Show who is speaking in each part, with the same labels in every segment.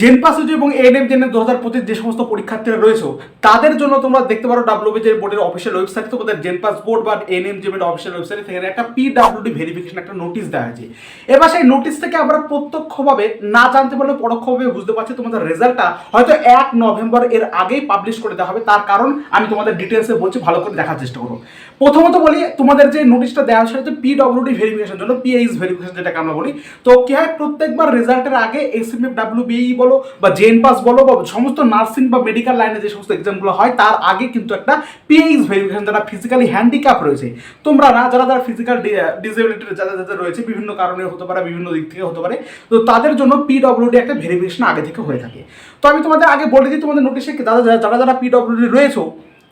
Speaker 1: Gen pass হচ্ছে এবং ANM gen দু হাজার পঁচিশ যে সমস্ত পরীক্ষার্থীরা রয়েছে, তাদের জন্য তোমরা দেখতে পারো ডাব্লিউবিজের বোর্ডের অফিসিয়াল ওয়েবসাইট তোমাদের জেন পাস বোর্ড বা এএনএম জেমের অফিসিয়াল ওয়েবসাইটে সেখানে একটা পি পিডাব্লিউডি ভেরিফিকেশন একটা নোটিশ দেওয়া আছে এবার সেই নোটিশ থেকে আমরা প্রত্যক্ষভাবে না জানতে পারলে পরোক্ষভাবে বুঝতে পারছি তোমাদের রেজাল্টটা হয়তো এক নভেম্বর এর আগেই পাবলিশ করে দেওয়া হবে। তার কারণ আমি তোমাদের ডিটেলসে বলছি, ভালো করে দেখার চেষ্টা করো। প্রথমত বলি, তোমাদের যে নোটিশটা দেওয়া সেটা হচ্ছে পিডব্লিউডি ভেরিফিকেশন জন্য পিএইচ ভেরিফিকেশন যেটাকে আমরা বলি। তো কি হয়, প্রত্যেকবার রেজাল্টের আগে S M F W B বলো বা জেন পাস বলো বা সমস্ত নার্সিং বা মেডিকেল লাইনে যে সমস্ত এক্সামগুলো হয়, তার আগে কিন্তু একটা পিএইচ ভেরিফিকেশন যারা ফিজিক্যালি হ্যান্ডিক্যাপ রয়েছে, তোমরা না, যারা যারা ফিজিক্যাল ডিসেবিলিটি যাদের যাদের রয়েছে, বিভিন্ন কারণে হতে পারে, বিভিন্ন দিক থেকে হতে পারে, তো তাদের জন্য পিডব্লিউডি একটা ভেরিফিকেশন আগে থেকে হয়ে থাকে। তো আমি তোমাদের আগে বলে দিই, তোমাদের নোটিশে যারা যারা যারা যারা পিডব্লিউডি রয়েছে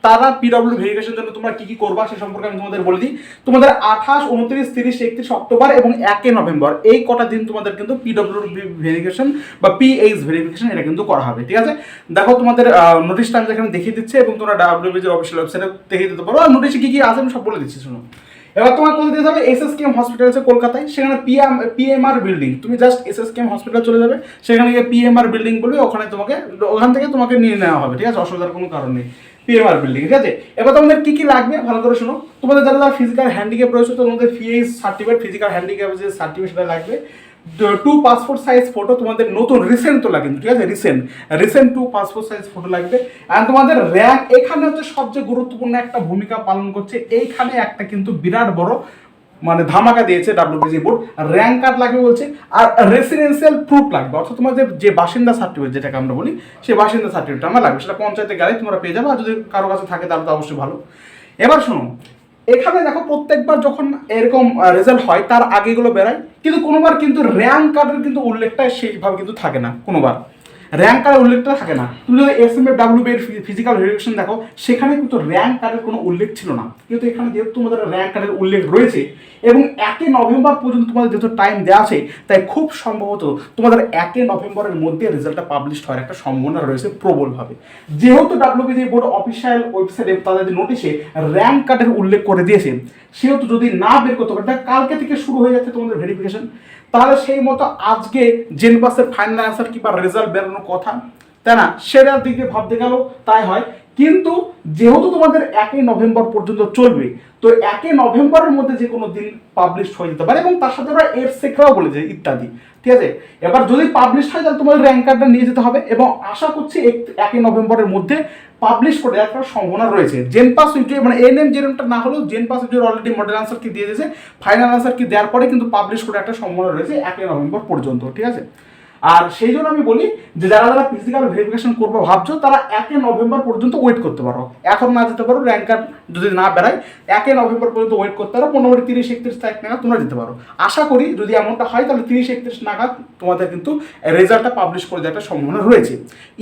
Speaker 1: তারা পিডব্লিউ ভেরিফিকেশন জন্য তোমরা কি কি করবা সে সম্পর্কে আমি তোমাদের বলে দিই। তোমাদের আঠাশ, উনত্রিশ, তিরিশ, একত্রিশ, অক্টোবর এবং একে নভেম্বর, এই কটা দিন তোমাদের কিন্তু পিডব্লিউ ভেরিফিকেশন বা পিএইচ ভেরিফিকেশন এটা কিন্তু করা হবে, ঠিক আছে? দেখো তোমাদের নোটিশটা আমি এখানে দেখিয়ে দিচ্ছে এবং তোমরা ডাব্লিউ ডাব্লিউবিজের অফিসিয়াল ওয়েবসাইটে দেখিয়ে দিতে পারো। আর নোটিশে কি কি আছে আমি সব বলে দিচ্ছি, শুনো। এবার তোমার কোথায় যেতে হবে এস এস কেম হসপিটাল আছে কলকাতায়। সেখানে পিএম পিএমআর বিল্ডিং তুমি just S S K M hospital চলে যাবে। সেখানে গিয়ে পিএমআর বিল্ডিং বলবে, ওখানে তোমাকে, ওখান থেকে তোমাকে নিয়ে নেওয়া হবে, ঠিক আছে? অসুবিধার কোনো কারণ নেই। পিএমআর বিল্ডিং ঠিক আছে? এবার তোমাদের কি কি লাগবে? ভালো করে শোনো। তোমাদের যারা যারা ফিজিক্যাল হ্যান্ডিক্যাপ রয়েছে, তোমাদের ফিএস সার্টিফিকেট ফিজিক্যাল হ্যান্ডিক্যাপ যে সার্টিফিকেট সেটা লাগবে। টু পাসপোর্ট সাইজ ফটো তোমাদের নতুন রিসেন্ট তো লাগে ঠিক আছে? Recent recent two passport size photo লাগবে। অ্যান্ড তোমাদের র্যাঙ্ক এখানে হচ্ছে সবচেয়ে গুরুত্বপূর্ণ একটা ভূমিকা পালন করছে। এইখানে একটা কিন্তু বিরাট বড় মানে ধামাকা দিয়েছে ডাব্লিউবিজি বোর্ড র্যাঙ্ক কার্ড লাগবে বলছে, আর রেসিডেন্সিয়াল প্রুফ লাগবে। অর্থাৎ তোমাদের যে বাসিন্দা সার্টিফিকেট যেটাকে আমরা বলি, সেই বাসিন্দা সার্টিফিকেট আমার লাগবে। সেটা পঞ্চায়েতে গেলে তোমরা পেয়ে যাবে, আর যদি কারও কাছে থাকে তাহলে তো অবশ্যই ভালো। এবার শোনো, এখানে দেখো প্রত্যেকবার যখন এরকম রেজাল্ট হয়, তার আগে এগুলো বেরোয়, কিন্তু কোনোবার কিন্তু র্যাঙ্ক কার্ডের কিন্তু উল্লেখটা সেইভাবে কিন্তু থাকে না, কোনোবার। র্যাঙ্ক কার্ডের উল্লেখটা থাকে না। তুমি যদি এস এম এফ ডাব্লিউ এর ফিজিক্যাল ভেরিফিকেশন দেখো, সেখানে কিন্তু র্যাঙ্ক কার্ডের কোনো উল্লেখ ছিল না। কিন্তু এখানে যেহেতু তোমাদের র্যাঙ্ক কার্ডের উল্লেখ রয়েছে, এবং একই নভেম্বর পর্যন্ত তোমাদের যেহেতু টাইম দেওয়া আছে, তাই খুব সম্ভবত তোমাদের একই নভেম্বরের মধ্যে রেজাল্টটা পাবলিশ হওয়ার একটা সম্ভাবনা রয়েছে প্রবলভাবে। যেহেতু ডাব্লিউবিজি বোর্ড অফিসিয়াল ওয়েবসাইটে তাদের নোটিশে র্যাঙ্ক কার্ডের উল্লেখ করে দিয়েছে, সেহেতু যদি না বের করতে পারে কালকে থেকে শুরু হয়ে যাচ্ছে তোমাদের ভেরিফিকেশন তাহলে সেই মতো আজকে জেনবাসের ফাইনাল অ্যান্সার কিংবা রেজাল্ট বেরোনোর কথা। তাই না? সেটার দিকে ভাবতে গেল তাই হয়। কিন্তু যেহেতু তোমাদের একই নভেম্বর পর্যন্ত চলবে, তো একই নভেম্বরের মধ্যে যে কোনো দিন পাবলিশ হয়ে যেতে পারে এবং তার সাথে ওরা এর সেক্রাও বলেছে ইত্যাদি। ঠিক আছে? এবার যদি পাবলিশ হয়, তাহলে তোমাদের র্যাঙ্ক কার্ডটা নিয়ে যেতে হবে এবং আশা করছি এক- একই নভেম্বরের মধ্যে পাবলিশ করে দেওয়ার একটা সম্ভাবনা রয়েছে। জেন পাস ইউটিউব মানে এন এম জেনএমটা না হলেও JENPAS YouTube already model answer কি দিয়ে দিয়েছে। ফাইনাল আনসার কি দেওয়ার পরে কিন্তু পাবলিশ করে একটা সম্ভাবনা রয়েছে একই নভেম্বর পর্যন্ত, ঠিক আছে? আর সেই জন্য আমি বলি যে যারা যারা ফিজিক্যাল ভেরিফিকেশন করব ভাবছ, তারা একে নভেম্বর পর্যন্ত ওয়েট করতে পারো। এখন না যেতে পারো র্যাঙ্ক কার্ড যদি না বেড়ায়, একে নভেম্বর পর্যন্ত ওয়েট করতে পারো, পনেরো, তিরিশ, একত্রিশ তারিখ নাগাদ তোমরা যেতে পারো। আশা করি যদি এমনটা হয়, তাহলে তিরিশ, একত্রিশ নাগাদ তোমাদের কিন্তু রেজাল্টটা পাবলিশ করে দেওয়ার সম্ভাবনা রয়েছে।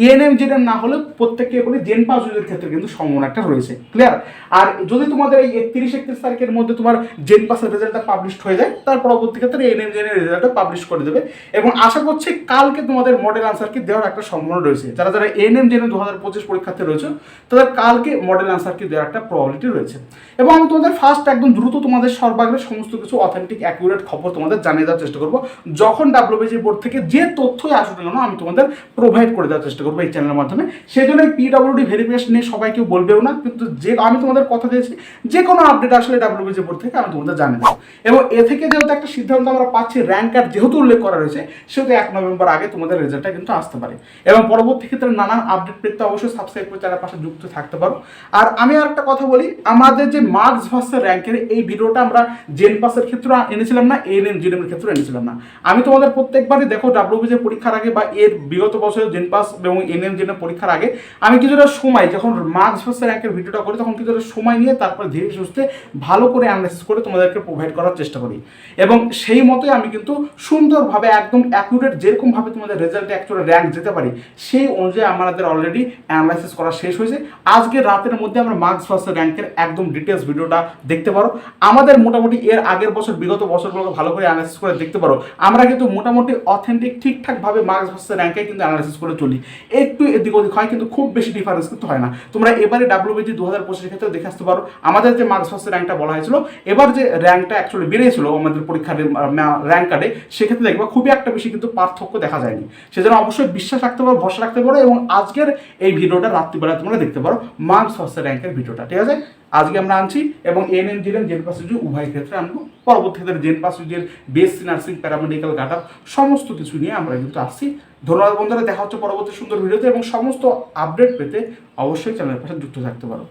Speaker 1: ইএনএম জেনএম না হলে প্রত্যেককে বলি জেন পাস ইউজের ক্ষেত্রে কিন্তু সম্ভাবনা একটা রয়েছে। ক্লিয়ার আর যদি তোমাদের এই একত্রিশ একত্রিশ তারিখের মধ্যে তোমার জেন পাসের রেজাল্টটা পাবলিশ হয়ে যায়, তার পরবর্তী ক্ষেত্রে এনএম জেনের রেজাল্টটা পাবলিশ করে দেবে। এবং আশা করছি কালকে তোমাদের মডেল আনসার কি দেওয়ার একটা সম্ভাবনা রয়েছে। যারা যারা এনএম জেনে দু হাজার পঁচিশ পরীক্ষার্থী রয়েছে, তাদের কালকে মডেল আনসার কি দেওয়ার একটা প্রবাবিলিটি রয়েছে। এবং আমি তোমাদের ফার্স্ট একদম দ্রুত তোমাদের সর্বাগ্রে সমস্ত কিছু অথেন্টিক অ্যাকুরেট খবর তোমাদের জানিয়ে দেওয়ার চেষ্টা করব। যখন ডাব্লিউবিজি বোর্ড থেকে যে তথ্যই আসুক না কেন, আমি তোমাদের প্রোভাইড করে দেওয়ার চেষ্টা করব এই চ্যানেলের মাধ্যমে। সেই জন্য পিডব্লিউডি ভেরিফিকেশন নিয়ে সবাই কেউ বলবেও না, কিন্তু যে আমি তোমাদের কথা দিয়েছি যে কোনো আপডেট আসলে ডাব্লিউবিজি বোর্ড থেকে আমি তোমাদের জানিয়ে দেবো। এবং এ থেকে যেহেতু একটা সিদ্ধান্ত আমরা পাচ্ছি র্যাঙ্ক কার্ড যেহেতু উল্লেখ করা রয়েছে, সেহেতু এক নভেম্বর আগে তোমাদের রেজাল্টটা কিন্তু আসতে পারে। এবং পরবর্তী ক্ষেত্রে নানান আপডেট পেতে অবশ্যই সাবস্ক্রাইব করে চ্যানেল পাশে যুক্ত থাকতে পারো। আর আমি আর একটা কথা বলি, আমাদের যে মার্কস ভার্সেস র্যাঙ্কের এই ভিডিওটা আমরা জেন পাসের ক্ষেত্রে এনেছিলাম না এন এম জিএম এর ক্ষেত্রে এনেছিলাম না। আমি তোমাদের প্রত্যেকবারই দেখো ডাব্লিউবিজের পরীক্ষার আগে বা এর বিগত বছরের জেন পাস এবং এন এম জেন পরীক্ষার আগে আমি কিছুটা সময়, যখন মার্কস ভার্সের র্যাঙ্কের ভিডিওটা করি, তখন কিছুটা সময় নিয়ে তারপরে ধীরে সুস্থে ভালো করে অ্যানালাইসিস করে তোমাদেরকে প্রোভাইড করার চেষ্টা করি। এবং সেই মতোই আমি কিন্তু সুন্দরভাবে একদম অ্যাকুরেট যেরকমভাবে তোমাদের রেজাল্টে অ্যাকচুয়ালি র্যাঙ্ক যেতে পারি। সেই অনুযায়ী আমাদের অলরেডি অ্যানালাইসিস করা শেষ হয়েছে। আজকে রাতের মধ্যে আমরা মার্কস ফার্স্ট র্যাঙ্কের একদম ডিটেলস ভিডিওটা দেখতে পারো। আমাদের মোটামুটি এর আগের বছর, বিগত বছরগুলোকে ভালো করে অ্যানালাইসিস করে দেখতে পারো। আমরা কিন্তু মোটামুটি অথেন্টিক ঠিকঠাকভাবে মার্কস ফার্স্ট র্যাঙ্কে কিন্তু অ্যানালাইসিস করে চলি। একটু এদিক ওদিক হয়, কিন্তু খুব বেশি ডিফারেন্স কিন্তু হয় না। তোমরা এবারে ডাব্লিউবিজি দু হাজার পঁচিশের ক্ষেত্রে দেখে আসতে পারো। আমাদের যে মার্কস ফার্স্ট র্যাঙ্কটা বলা হয়েছিল, এবার যে র্যাঙ্কটা অ্যাকচুয়ালি বেড়েছিল আমাদের পরীক্ষার র্যাঙ্ক কার্ডে সেক্ষেত্রে দেখবা খুবই একটা বেশি কিন্তু পার্থক্য দেখা যায়নি। সেজন্য অবশ্যই বিশ্বাস রাখতে পারো, ভরসা রাখতে পারো এবং আজকের এই ভিডিওটা রাত্রিবেলা তোমরা দেখতে পারো। মার্কস ফার্স্ট র্যাঙ্কের ভিডিওটা, ঠিক আছে? আজকে আমরা আনছি এবং N M GM gen pass উভয় ক্ষেত্রে আনব। পরবর্তী ক্ষেত্রে জেন পাস ইউজের বিএসসি নার্সিং প্যারামেডিক্যাল গাট সমস্ত কিছু নিয়ে আমরা কিন্তু আসছি। ধন্যবাদ বন্ধুরা, দেখা হচ্ছে পরবর্তী সুন্দর ভিডিওতে এবং সমস্ত আপডেট পেতে অবশ্যই চ্যানেলের পাশে যুক্ত থাকতে পারো।